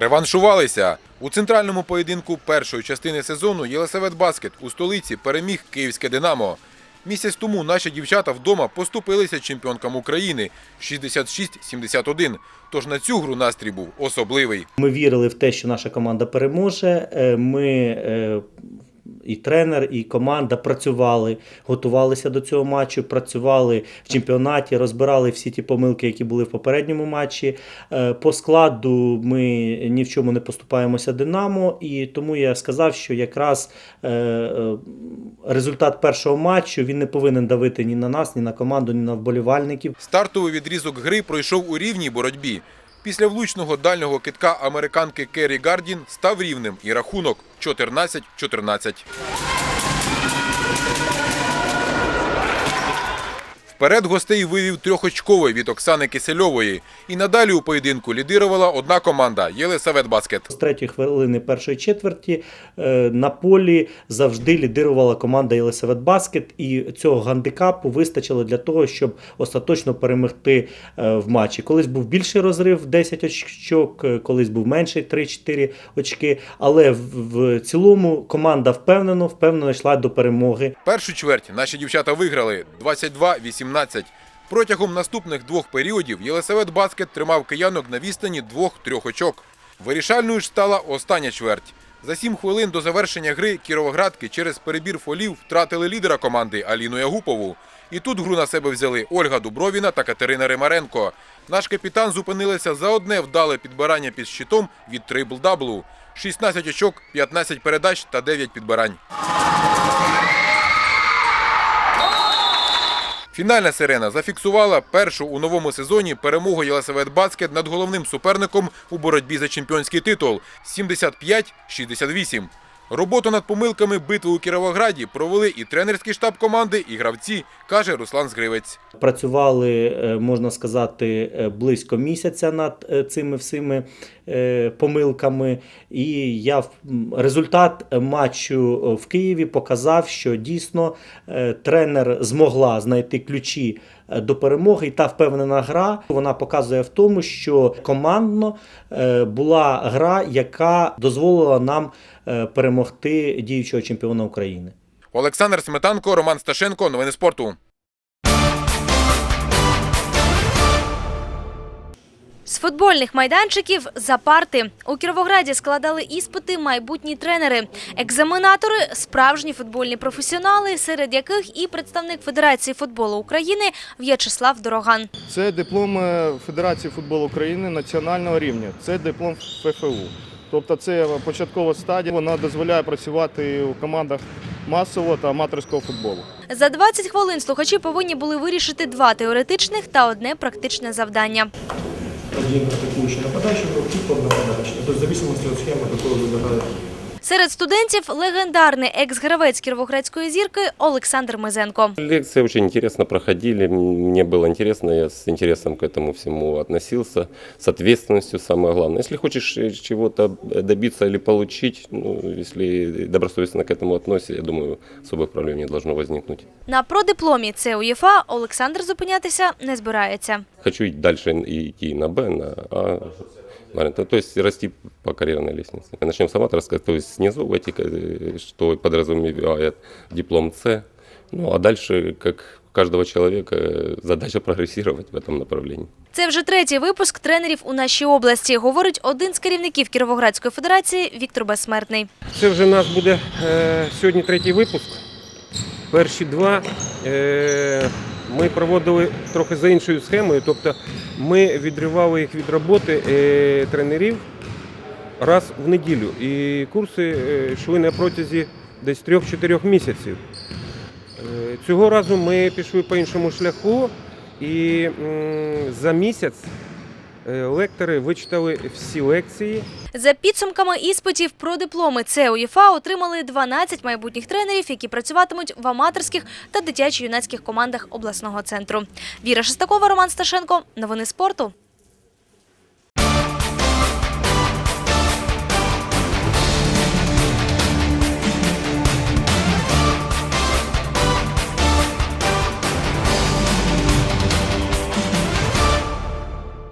Реваншувалися. У центральному поєдинку першої частини сезону Єлисавет Баскет у столиці переміг Київське Динамо. Місяць тому наші дівчата вдома поступилися чемпіонкам України 66-71. Тож на цю гру настрій був особливий. Ми вірили в те, що наша команда переможе. Е, Ми е, і тренер, і команда працювали, готувалися до цього матчу, працювали в чемпіонаті, розбирали всі ті помилки, які були в попередньому матчі. Е, По складу ми ні в чому не поступаємося Динамо, і тому я сказав, що якраз е, е, результат першого матчу він не повинен давити ні на нас, ні на команду, ні на вболівальників. Стартовий відрізок гри пройшов у рівній боротьбі. Після влучного дальнього китка американки Керрі Гардін став рівним і рахунок 14-14. Вперед гостей вивів трьохочковий від Оксани Кисельової. І надалі у поєдинку лідирувала одна команда Єлисавет Баскет. З третьої хвилини першої четверті е, на полі завжди лідирувала команда Єлисавет Баскет, і цього гандикапу вистачило для того, щоб остаточно перемогти е, в матчі. Колись був більший розрив 10 очок, е, колись був менший 3-4 очки. Але в, в цілому команда впевнено, впевнено йшла до перемоги. Першу чверть наші дівчата виграли 22-18. Протягом наступних двох періодів Єлисавет Баскет тримав киянок на відстані двох-трьох очок. Вирішальною ж стала остання чверть. За сім хвилин до завершення гри кіровоградки через перебір фолів втратили лідера команди Аліну Ягупову. І тут гру на себе взяли Ольга Дубровіна та Катерина Римаренко. Наш капітан зупинилися за одне вдале підбирання під щитом від трибл-даблу. 16 очок, 15 передач та 9 підбирань. Фінальна сирена зафіксувала першу у новому сезоні перемогу Єлисавет Баскет над головним суперником у боротьбі за чемпіонський титул 75-68. Роботу над помилками битви у Кіровограді провели і тренерський штаб команди, і гравці, каже Руслан Згривець. Працювали, е, можна сказати, е, близько місяця над е, цими всіми помилками. І я результат матчу в Києві показав, що дійсно тренер змогла знайти ключі до перемоги. І та впевнена гра вона показує в тому, що командно е, була гра, яка дозволила нам е, перемогти діючого чемпіона України. Олександр Сметанко, Роман Сташенко. Новини спорту. Футбольних майданчиків за парти у Кіровограді складали іспити майбутні тренери, екзаменатори, справжні футбольні професіонали, серед яких і представник Федерації футболу України В'ячеслав Дороган. Це диплом е, Федерації футболу України національного рівня. Це диплом ФФУ. Тобто це початкова стадія. Вона дозволяє працювати у командах масового та аматорського футболу. За 20 хвилин слухачі повинні були вирішити два теоретичних та одне практичне завдання один атакующий нападающий, другой типом нападающий. То есть в зависимости от схемы, какую вы выбираете. Серед студентів легендарний екс-гравець кіровоградської зірки Олександр Мезенко. Лекции очень интересно проходили, мне было интересно, я с интересом к этому всему относился, с ответственностью самое главное. Если хочешь э, чего-то добиться или получить, ну, если добросовестно к этому относишься, я думаю, особых проблем не должно возникнуть. На продипломі ЦУЄФА Олександр зупинятися не збирається. Хочу и дальше и идти на Б, на А, наверное, то, то есть расти по карьерной лестнице. Начнем с аматорской, то есть снизу, э, что подразумевает диплом С, ну а дальше, как у каждого человека, э, задача прогрессировать в этом направлении. Це вже третій випуск тренерів у нашій області, говорить один з керівників Кіровоградської федерації Віктор Безсмертний. Це вже наш буде е, сьогодні третій випуск. Перші два е, ми проводили трохи за іншою схемою, тобто ми відривали їх від роботи е, тренерів раз в неділю. І курси е, йшли на протязі десь 3-4 місяців. Е, цього разу ми пішли по іншому шляху і за місяць лектори вичитали всі лекції. За підсумками іспитів про дипломи ЦУЄФА отримали 12 майбутніх тренерів, які працюватимуть в аматорських та дитячо-юнацьких командах обласного центру. Віра Шестакова, Роман Сташенко. Новини спорту.